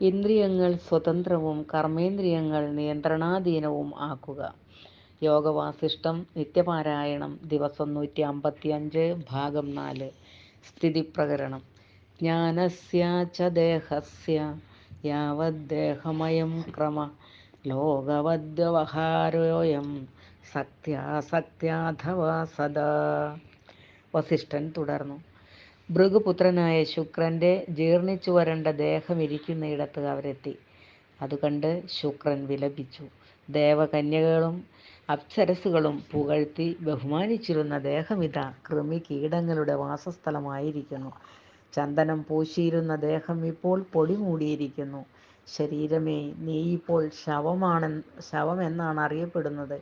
ഇന്ദ്രിയങ്ങൾ സ്വതന്ത്രവും കർമ്മേന്ദ്രിയങ്ങൾ നിയന്ത്രണാധീനവും ആക്കുക. യോഗവാസിഷ്ടം നിത്യപാരായണം ദിവസം നൂറ്റി അമ്പത്തി അഞ്ച് ഭാഗം നാല്. സ്ഥിതിപ്രകരണം. ജ്ഞാനസ്യ ച ദേഹസ്യ ക്രമ. ലോകവദ്വ്യവഹാരോയം സത്യാസത്യാഥവാ സദാ. വസിഷ്ഠൻ തുടർന്നു. ഭൃഗുപുത്രനായ ശുക്രന്റെ ജീർണിച്ചു വരേണ്ട ദേഹം ഇരിക്കുന്നയിടത്ത് അവരെത്തി. അതുകണ്ട് ശുക്രൻ വിലപിച്ചു. ദേവകന്യകളും അപ്സരസുകളും പുകഴ്ത്തി ബഹുമാനിച്ചിരുന്ന ദേഹമിത കൃമി കീടങ്ങളുടെ വാസസ്ഥലമായിരിക്കുന്നു. ചന്ദനം പൂശിയിരുന്ന ദേഹം ഇപ്പോൾ പൊടി മൂടിയിരിക്കുന്നു. ശരീരമേ നീ ഇപ്പോൾ ശവമാണ് ശവമെന്നാണ് അറിയപ്പെടുന്നത്.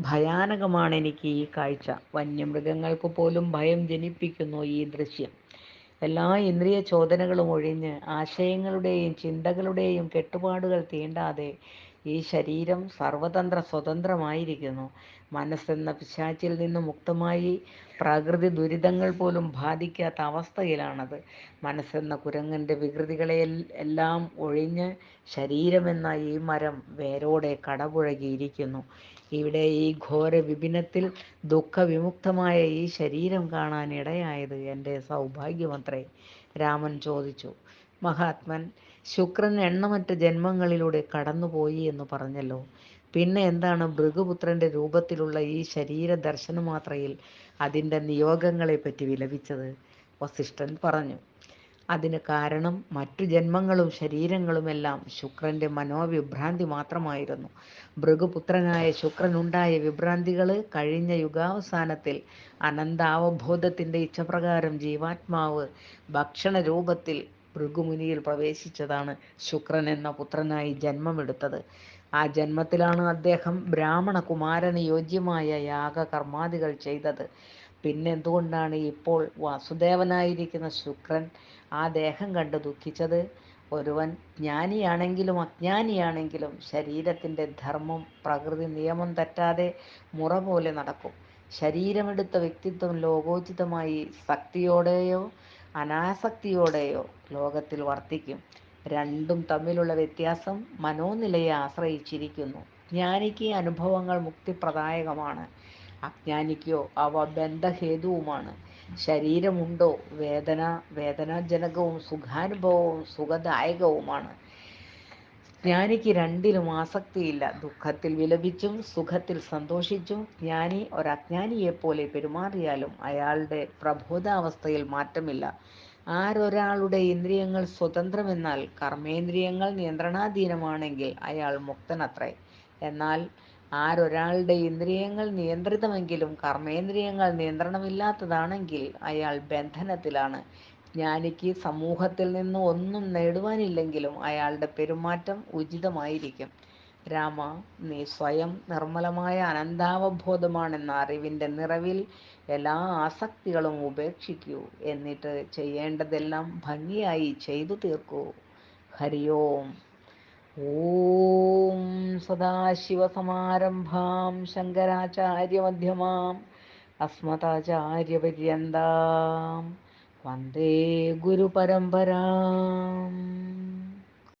ഭയാനകമാണ് എനിക്ക് ഈ കാഴ്ച. വന്യമൃഗങ്ങൾക്ക് പോലും ഭയം ജനിപ്പിക്കുന്നു ഈ ദൃശ്യം. എല്ലാ ഇന്ദ്രിയ ചോദനകളും ഒഴിഞ്ഞ് ആശയങ്ങളുടെയും ചിന്തകളുടെയും കെട്ടുപാടുകൾ തീണ്ടാതെ ഈ ശരീരം സർവതന്ത്ര സ്വതന്ത്രമായിരിക്കുന്നു. മനസ്സെന്ന പിശാച്ചിൽ നിന്ന് മുക്തമായി പ്രകൃതി ദുരിതങ്ങൾ പോലും ബാധിക്കാത്ത അവസ്ഥയിലാണത്. മനസ്സെന്ന കുരങ്ങന്റെ വികൃതികളെ എല്ലാം ഒഴിഞ്ഞ് ശരീരമെന്ന ഈ മരം വേരോടെ കടപുഴകിയിരിക്കുന്നു. ഇവിടെ ഈ ഘോര വിപിനത്തിൽ ദുഃഖവിമുക്തമായ ഈ ശരീരം കാണാൻ ഇടയായത് എന്റെ സൗഭാഗ്യമത്രേ. രാമൻ ചോദിച്ചു. മഹാത്മൻ ശുക്രൻ എണ്ണമറ്റ ജന്മങ്ങളിലൂടെ കടന്നുപോയി എന്ന് പറഞ്ഞല്ലോ. പിന്നെ എന്താണ് ഭൃഗുപുത്രന്റെ രൂപത്തിലുള്ള ഈ ശരീര ദർശനമാത്രയിൽ അതിന്റെ നിയോഗങ്ങളെപ്പറ്റി വിലപിച്ചത്? വസിഷ്ഠൻ പറഞ്ഞു. അതിന് കാരണം മറ്റു ജന്മങ്ങളും ശരീരങ്ങളുമെല്ലാം ശുക്രന്റെ മനോവിഭ്രാന്തി മാത്രമായിരുന്നു. ഭൃഗുപുത്രനായ ശുക്രനുണ്ടായ വിഭ്രാന്തികൾ കഴിഞ്ഞ യുഗാവസാനത്തിൽ അനന്താവബോധത്തിന്റെ ഇച്ഛപ്രകാരം ജീവാത്മാവ് ഭക്ഷണ രൂപത്തിൽ ഭൃഗുമുനിയിൽ പ്രവേശിച്ചതാണ് ശുക്രൻ എന്ന പുത്രനായി ജന്മമെടുത്തത്. ആ ജന്മത്തിലാണ് അദ്ദേഹം ബ്രാഹ്മണ കുമാരന് യോജ്യമായ യാഗകർമാദികൾ ചെയ്തത്. പിന്നെന്തുകൊണ്ടാണ് ഇപ്പോൾ വാസുദേവനായിരിക്കുന്ന ശുക്രൻ ആ ദേഹം കണ്ട് ദുഃഖിച്ചത്? ഒരുവൻ ജ്ഞാനിയാണെങ്കിലും അജ്ഞാനിയാണെങ്കിലും ശരീരത്തിന്റെ ധർമ്മം പ്രകൃതി നിയമം തെറ്റാതെ മുറ പോലെ നടക്കും. ശരീരമെടുത്ത വ്യക്തിത്വം ലോകോചിതമായി ശക്തിയോടെയോ അനാസക്തിയോടെയോ ലോകത്തിൽ വർത്തിക്കും. രണ്ടും തമ്മിലുള്ള വ്യത്യാസം മനോനിലയെ ആശ്രയിച്ചിരിക്കുന്നു. ജ്ഞാനിക്ക് അനുഭവങ്ങൾ മുക്തിപ്രദായകമാണ്. അജ്ഞാനിക്കോ അവ ബന്ധഹേതുവുമാണ്. ശരീരമുണ്ടോ വേദന വേദനാജനകവും സുഖാനുഭവവും സുഖദായകവുമാണ്. ജ്ഞാനിക്ക് രണ്ടിലും ആസക്തിയില്ല. ദുഃഖത്തിൽ വിലപിച്ചും സുഖത്തിൽ സന്തോഷിച്ചും ജ്ഞാനി ഒരജ്ഞാനിയെപ്പോലെ പെരുമാറിയാലും അയാളുടെ പ്രബോധാവസ്ഥയിൽ മാറ്റമില്ല. ആരൊരാളുടെ ഇന്ദ്രിയങ്ങൾ സ്വതന്ത്രമെന്നാൽ കർമ്മേന്ദ്രിയങ്ങൾ നിയന്ത്രണാധീനമാണെങ്കിൽ അയാൾ മുക്തനത്രേ. എന്നാൽ ആരൊരാളുടെ ഇന്ദ്രിയങ്ങൾ നിയന്ത്രിതമെങ്കിലും കർമ്മേന്ദ്രിയങ്ങൾ നിയന്ത്രണമില്ലാത്തതാണെങ്കിൽ അയാൾ ബന്ധനത്തിലാണ്. ജ്ഞാനിക്ക് സമൂഹത്തിൽ നിന്ന് ഒന്നും നേടുവാനില്ലെങ്കിലും അയാളുടെ പെരുമാറ്റം ഉചിതമായിരിക്കും. രാമ നീ സ്വയം നിർമ്മലമായ അനന്താവബോധമാണെന്ന അറിവിന്റെ നിറവിൽ എല്ലാ ആസക്തികളും ഉപേക്ഷിക്കൂ. എന്നിട്ട് ചെയ്യേണ്ടതെല്ലാം ഭംഗിയായി ചെയ്തു തീർക്കൂ. ഹരി ഓം ഓം സദാശിവസമാരംഭാം ശങ്കരാചാര്യമധ്യമാം അസ്മതാചാര്യപര്യന്താം वन्दे गुरुपरम्पराम्